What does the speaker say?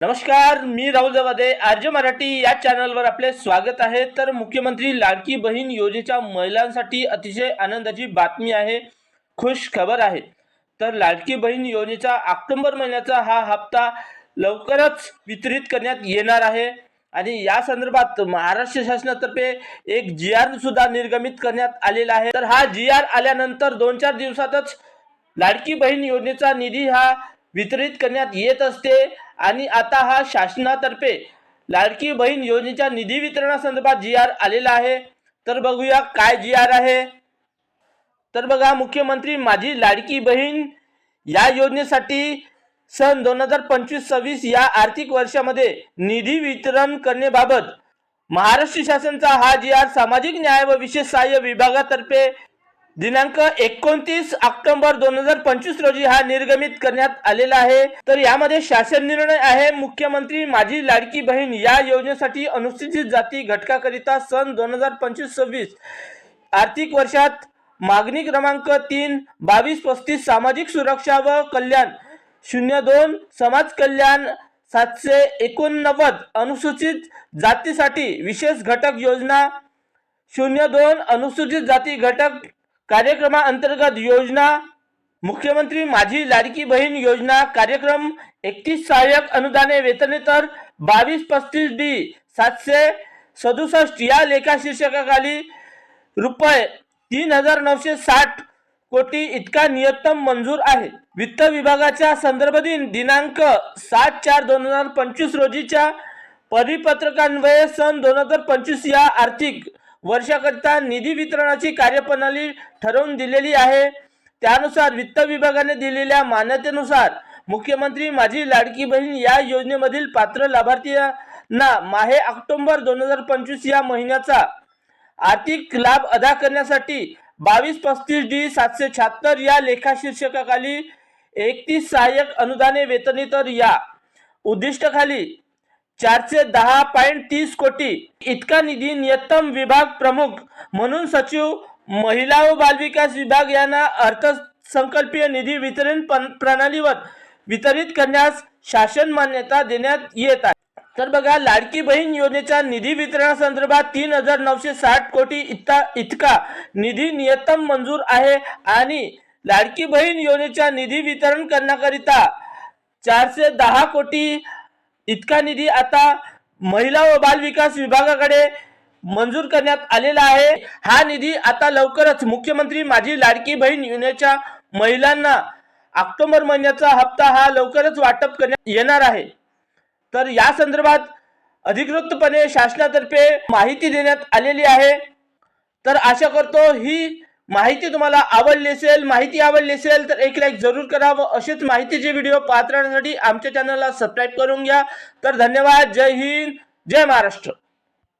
नमस्कार मी राहुल जवादे. आर्य मराठी या चॅनलवर आपले स्वागत आहे. तर मुख्यमंत्री लाडकी बहीण योजनेच्या महिलांसाठी अतिशय आनंदाची बातमी आहे. खुश खबर आहे. तर लाडकी बहीण योजनेचा ऑक्टोबर महिन्याचा हा हप्ता लवकरच वितरित करण्यात येणार आहे. आणि या संदर्भात महाराष्ट्र शासनातर्फे एक जी आर सुद्धा निर्गमित करण्यात आलेला आहे. तर हा जी आर आल्यानंतर दोन चार दिवसातच लाडकी बहीण योजनेचा निधी हा वितरित करण्यात येत असते. आणि आता हा शासनातर्फे लाडकी बहीण योजनेच्या निधी वितरणासंदर्भात जी आर आलेला आहे. तर बघूया काय जी आर आहे. तर बघा मुख्यमंत्री माझी लाडकी बहीण या योजनेसाठी सन दोन हजार पंचवीस सव्वीस या आर्थिक वर्षामध्ये निधी वितरण करण्याबाबत महाराष्ट्र शासनाचा हा जी आर सामाजिक न्याय व विशेष सहाय्य विभागातर्फे दिनांक एकोणतीस ऑक्टोबर दोन हजार पंचवीस रोजी हा निर्गमित करण्यात आलेला आहे. तर यामध्ये शासन निर्णय आहे मुख्यमंत्री माझी लाडकी बहीण या योजनेसाठी अनुसूचित जाती घटकाकरिता सन दोन हजार पंचवीस सव्वीस आर्थिक वर्षात मागणी क्रमांक तीन बावीस पस्तीस सामाजिक सुरक्षा व कल्याण शून्य दोन समाज कल्याण सातशे एकोणनव्वद अनुसूचित जातीसाठी विशेष घटक योजना शून्य दोन अनुसूचित जाती घटक कार्यक्रमाअंतर्गत योजना मुख्यमंत्री माझी लाडकी बहीण योजना कार्यक्रम एकतीस सहाय्यक अनुदाने वेतनेतर बावीस पस्तीस डी सातशे सदुसष्ट या लेखा शीर्षकाखाली रुपये तीन हजार नऊशे साठ कोटी इतका नियतम मंजूर आहे. वित्त विभागाच्या संदर्भ दिन दिनांक सात चार दोन हजार पंचवीस रोजीच्या परिपत्रकान्वये सन दोन हजार पंचवीस या आर्थिक वर्षाकरिता निधी वितरणाची कार्यप्रणाली ठरवून दिलेली आहे. त्यानुसार वित्त विभागाने दिलेल्या मान्यतेनुसार मुख्यमंत्री माझी लाडकी बहीण या योजनेमधील पात्र लाभार्थींना माहे ऑक्टोबर दोन हजार पंचवीस या महिन्याचा आर्थिक लाभ अदा करण्यासाठी बावीस पस्तीस डी सातशे शहात्तर या लेखा शीर्षकाखाली एकतीस सहाय्यक अनुदाने वेतनेतर या उद्दिष्टाखाली चारशे दहा पॉईंट तीस कोटी. इतका निधी नियतम विभाग प्रमुख म्हणून सचिव महिला व बालविकास विभाग यांना अर्थसंकल्पीय निधी वितरण प्रणालीवर वितरित करण्यास शासन मान्यता देण्यात येत आहे. तर बघा लाडकी बहीण योजनेच्या निधी वितरणासंदर्भात तीन हजार नऊशे साठ कोटी इतका इतका निधी नियतम मंजूर आहे आणि लाडकी बहीण योजनेच्या निधी वितरण करण्याकरिता चारशे दहा कोटी इतका निधी आता महिला व बालविकास विभागाकडे मंजूर करण्यात आलेला आहे. हा निधी आता लवकरच मुख्यमंत्री माझी लाडकी बहीण योजनेच्या महिलांना ऑक्टोबर महिन्याचा हप्ता हा लवकरच वाटप करण्यात येणार आहे. तर या संदर्भात अधिकृतपणे शासनातर्फे माहिती देण्यात आलेली आहे. तर आशा करतो ही माहिती तुम्हाला आवडली असेल माहिती आवडली असेल तर एक लाईक जरूर करा व असेच माहितीचे व्हिडिओ पाहत राहण्यासाठी आमच्या चॅनलला सबस्क्राईब करून घ्या. तर धन्यवाद. जय हिंद. जय महाराष्ट्र.